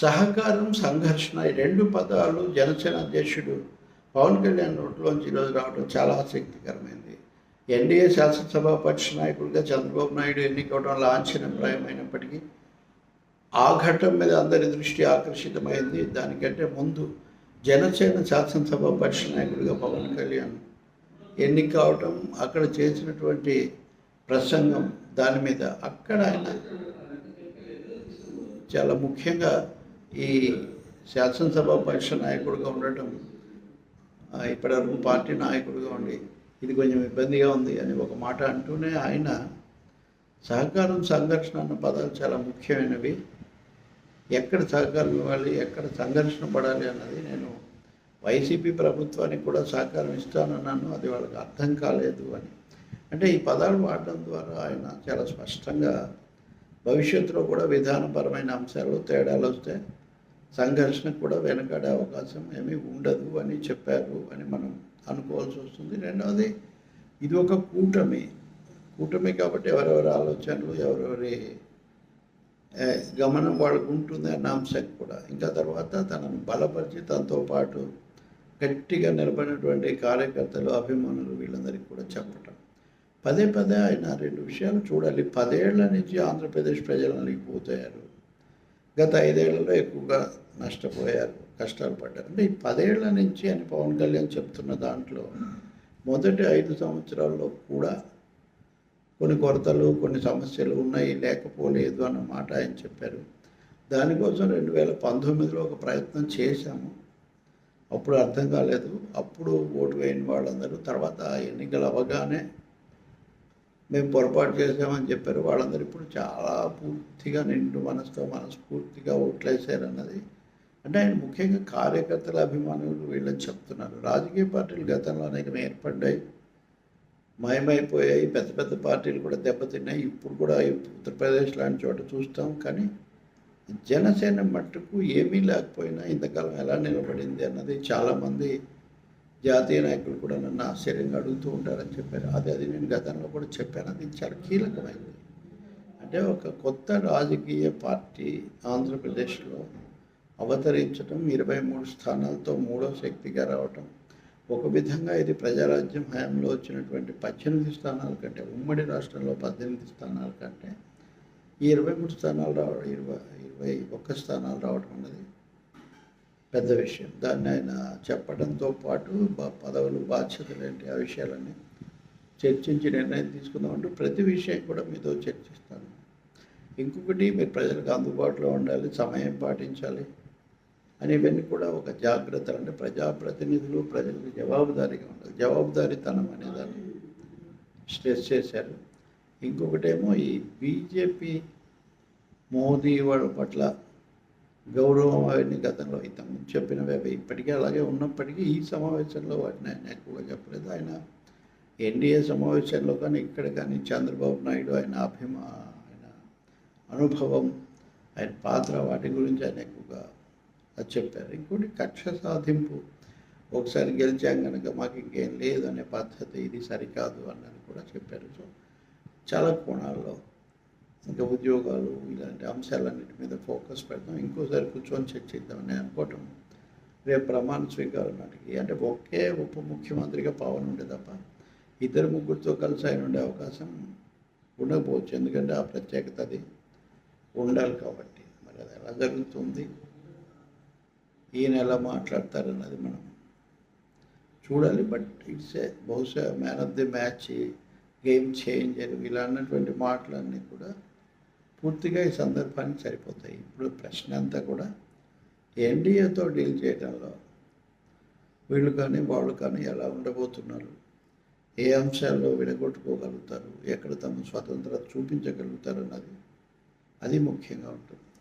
సహకారం సంఘర్షణ ఈ రెండు పదాలు జనసేన అధ్యక్షుడు పవన్ కళ్యాణ్ నోట్లోంచి ఈరోజు రావడం చాలా ఆసక్తికరమైంది. ఎన్డీఏ శాసనసభ పక్ష నాయకుడిగా చంద్రబాబు నాయుడు ఎన్నికవడం లాంఛనప్రాయమైనప్పటికీ ఆ ఘట్టం మీద అందరి దృష్టి ఆకర్షితమైంది. దానికంటే ముందు జనసేన శాసనసభ పక్ష నాయకుడిగా పవన్ కళ్యాణ్ ఎన్నిక కావటం అక్కడ చేసినటువంటి ప్రసంగం దాని మీద అక్కడ ఆయన చాలా ముఖ్యంగా ఈ శాసనసభ పక్ష నాయకుడిగా ఉండటం ఇప్పటివరకు పార్టీ నాయకుడిగా ఉండి ఇది కొంచెం ఇబ్బందిగా ఉంది అని ఒక మాట అంటూనే ఆయన సహకారం సంఘర్షణ అన్న పదాలు చాలా ముఖ్యమైనవి. ఎక్కడ సహకారం ఇవ్వాలి ఎక్కడ సంఘర్షణ పడాలి అన్నది నేను వైసీపీ ప్రభుత్వానికి కూడా సహకారం ఇస్తానన్నాను. అది వాళ్ళకి అర్థం కాలేదు అని. అంటే ఈ పదాలు వాడడం ద్వారా ఆయన చాలా స్పష్టంగా భవిష్యత్తులో కూడా విధానపరమైన అంశాలు తేడాలు వస్తే సంఘర్షణకు కూడా వెనకాడే అవకాశం ఏమీ ఉండదు అని చెప్పారు అని మనం అనుకోవాల్సి వస్తుంది. రెండవది ఇది ఒక కూటమి. కూటమి కాబట్టి ఎవరెవరి ఆలోచనలు ఎవరెవరి గమనం వాళ్ళకు ఉంటుంది అన్న అంశం కూడా. ఇంకా తర్వాత తనను బలపరిచి తనతో పాటు గట్టిగా నిలబడినటువంటి కార్యకర్తలు అభిమానులు వీళ్ళందరికీ కూడా చెప్పటం. పదే పదే ఆయన రెండు విషయాలు చూడాలి. పదేళ్ళ నుంచి ఆంధ్రప్రదేశ్ ప్రజలు నలిగిపోతారు గత ఐదేళ్ళలో ఎక్కువగా నష్టపోయారు కష్టాలు పడ్డారు. అంటే ఈ పదేళ్ళ నుంచి అని పవన్ కళ్యాణ్ చెప్తున్న దాంట్లో మొదటి ఐదు సంవత్సరాల్లో కూడా కొన్ని కొరతలు కొన్ని సమస్యలు ఉన్నాయి లేకపోలేదు అన్న మాట ఆయన చెప్పారు. దానికోసం రెండు వేల పంతొమ్మిదిలో ఒక ప్రయత్నం చేశాము. అప్పుడు అర్థం కాలేదు. అప్పుడు ఓటు వేయని వాళ్ళందరూ తర్వాత ఎన్నికలు అవగానే మేము పొరపాటు చేసామని చెప్పారు. వాళ్ళందరూ ఇప్పుడు చాలా పూర్తిగా నిండు మనసుతో మనస్ఫూర్తిగా ఓట్లేశారు అన్నది. అంటే ఆయన ముఖ్యంగా కార్యకర్తల అభిమానులు వీళ్ళని చెప్తున్నారు. రాజకీయ పార్టీలు గతంలో అనేకం ఏర్పడ్డాయి మయమైపోయాయి పెద్ద పెద్ద పార్టీలు కూడా దెబ్బతిన్నాయి. ఇప్పుడు కూడా ఉత్తరప్రదేశ్ లాంటి చోట చూస్తాం. కానీ జనసేన మట్టుకు ఏమీ లేకపోయినా ఇంతకాలం ఎలా నిలబడింది అన్నది చాలామంది జాతీయ నాయకులు కూడా నన్ను ఆశ్చర్యంగా అడుగుతూ ఉంటారని చెప్పారు. అది అది నేను గతంలో కూడా చెప్పాను. అది చాలా కీలకమైనది. అంటే ఒక కొత్త రాజకీయ పార్టీ ఆంధ్రప్రదేశ్లో అవతరించడం ఇరవై మూడు స్థానాలతో మూడో శక్తిగా రావటం ఒక విధంగా ఇది ప్రజారాజ్యం హయాంలో వచ్చినటువంటి పద్దెనిమిది స్థానాల కంటే ఉమ్మడి రాష్ట్రంలో పద్దెనిమిది స్థానాల కంటే ఈ ఇరవై మూడు స్థానాలు రావడం ఇరవై ఇరవై ఒక్క స్థానాలు రావడం అన్నది పెద్ద విషయం. దాన్ని ఆయన చెప్పడంతో పాటు పదవులు బాధ్యతలు ఏంటి ఆ విషయాలన్నీ చర్చించి నిర్ణయం తీసుకుందామంటూ ప్రతి విషయం కూడా మీతో చర్చిస్తాను. ఇంకొకటి మీరు ప్రజలకు అందుబాటులో ఉండాలి సమయం పాటించాలి అని ఇవన్నీ కూడా ఒక జాగ్రత్తలు అంటే ప్రజాప్రతినిధులు ప్రజలకు జవాబుదారీగా ఉండాలి. జవాబుదారీతనం అనేదాన్ని స్ట్రెస్ చేశారు. ఇంకొకటేమో ఈ బీజేపీ మోదీ వాళ్ళ పట్ల గౌరవం అవన్నీ గతంలో ఇంతకుముందు చెప్పినవి అవి ఇప్పటికీ అలాగే ఉన్నప్పటికీ ఈ సమావేశంలో వాటిని ఆయన ఎక్కువగా చెప్పలేదు. ఆయన ఎన్డీఏ సమావేశంలో కానీ ఇక్కడ కానీ చంద్రబాబు నాయుడు ఆయన అభిమా ఆయన అనుభవం ఆయన పాత్ర వాటి గురించి ఆయన ఎక్కువగా అది చెప్పారు. ఇంకోటి కక్ష సాధింపు. ఒకసారి గెలిచాం కనుక మాకు ఇంకేం లేదు అనే పద్ధతి ఇది సరికాదు అన్నది కూడా చెప్పారు. సో చాలా కోణాల్లో ఇంకా ఉద్యోగాలు ఇలాంటి అంశాలన్నిటి మీద ఫోకస్ పెడతాం ఇంకోసారి కూర్చొని చర్చిద్దామని అనుకోవటం రేపు ప్రమాణ స్వీకారం నాటికి. అంటే ఒకే ఉప ముఖ్యమంత్రిగా పవన్ ఉండే తప్ప ఇద్దరు ముగ్గురితో కలిసి ఆయన ఉండే అవకాశం ఉండకపోవచ్చు. ఎందుకంటే ఆ ప్రత్యేకత అది ఉండాలి కాబట్టి. మరి అది ఎలా జరుగుతుంది? ఈయన ఎలా మాట్లాడతారన్నది మనం చూడాలి. బట్ ఇట్స్ ఏ బహుశా man of the match game changer ఇలా అన్నటువంటి మాటలన్నీ కూడా పూర్తిగా ఈ సందర్భానికి సరిపోతాయి. ఇప్పుడు ప్రశ్న అంతా కూడా ఎన్డీఏతో డీల్ చేయడంలో వీళ్ళు కానీ వాళ్ళు కానీ ఎలా ఉండబోతున్నారు? ఏ అంశాల్లో విడగొట్టుకోగలుగుతారు? ఎక్కడ తమ స్వతంత్రత చూపించగలుగుతారు అన్నది అది ముఖ్యంగా ఉంటుంది.